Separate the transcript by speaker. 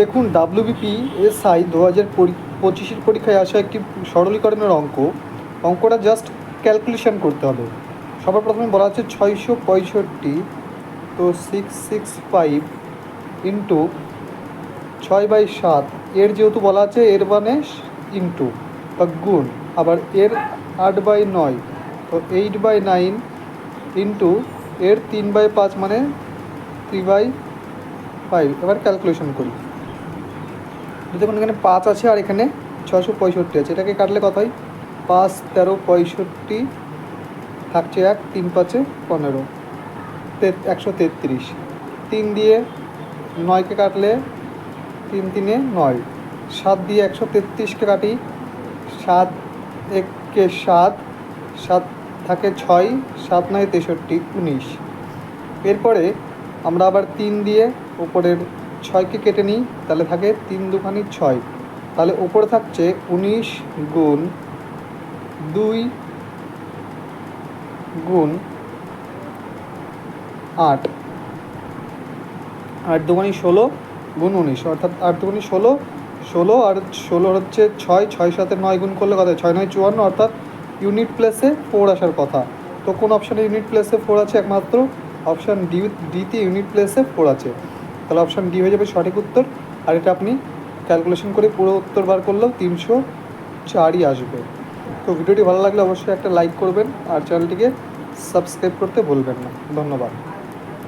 Speaker 1: দেখুন WBP SI দু হাজার পঁচিশের পরীক্ষায় আসা একটি সরলীকরণের অঙ্ক। অঙ্কটা জাস্ট ক্যালকুলেশন করতে হবে। সবার প্রথমে বলা হচ্ছে ছয়শো পঁয়ষট্টি, তো সিক্স সিক্স ফাইভ ইন্টু ছয় বাই সাত। এর যেহেতু বলা আছে, এর মানে ইন্টু বা গুণ। আবার এর আট বাই নয়, তো এইট বাই নাইন ইন্টু এর তিন বাই পাঁচ মানে থ্রি বাই ফাইভ এবার ক্যালকুলেশন করি। দেখুন এখানে পাঁচ আছে আর এখানে ছশো পঁয়ষট্টি আছে। এটাকে কাটলে কত হয়? পাঁচ, তেরো, পঁয়ষট্টি, থাকছে এক, তিন পাঁচে পনেরো। একশো তেত্রিশ। তিন দিয়ে নয়কে কাটলে তিন তিনে নয়। সাত দিয়ে একশো তেত্রিশকে কাটি, সাত এককে সাত সাত থাকে ছয়, সাত নয় তেষট্টি, উনিশ। এরপরে আমরা আবার তিন দিয়ে উপরের ছয়কে কেটে নিই, তাহলে থাকে তিন দুখানি ছয়। তাহলে উপরে থাকছে উনিশ গুণ দুই গুণ আট। আট দুগুণি ষোলো গুণ উনিশ, অর্থাৎ আট দুগুণি ষোলো। ষোলো আর ষোলো হচ্ছে ছয় ছয় সাথে নয় গুণ করলে হয়? ছয় নয় চুয়ান্ন, অর্থাৎ ইউনিট প্লেসে ফোর আসার কথা। তো কোন অপশানে ইউনিট প্লেসে ফোর আছে একমাত্র? অপশান ডি ডিতে ইউনিট প্লেসে ফোর আছে। তাহলে অপশান ডি হয়ে যাবে সঠিক উত্তর। আর এটা আপনি ক্যালকুলেশন করে পুরো উত্তর বার করলেও তিনশো চারই আসবে। তো ভিডিওটি ভালো লাগলে অবশ্যই একটা লাইক করবেন আর চ্যানেলটিকে সাবস্ক্রাইব করতে ভুলবেন না। ধন্যবাদ।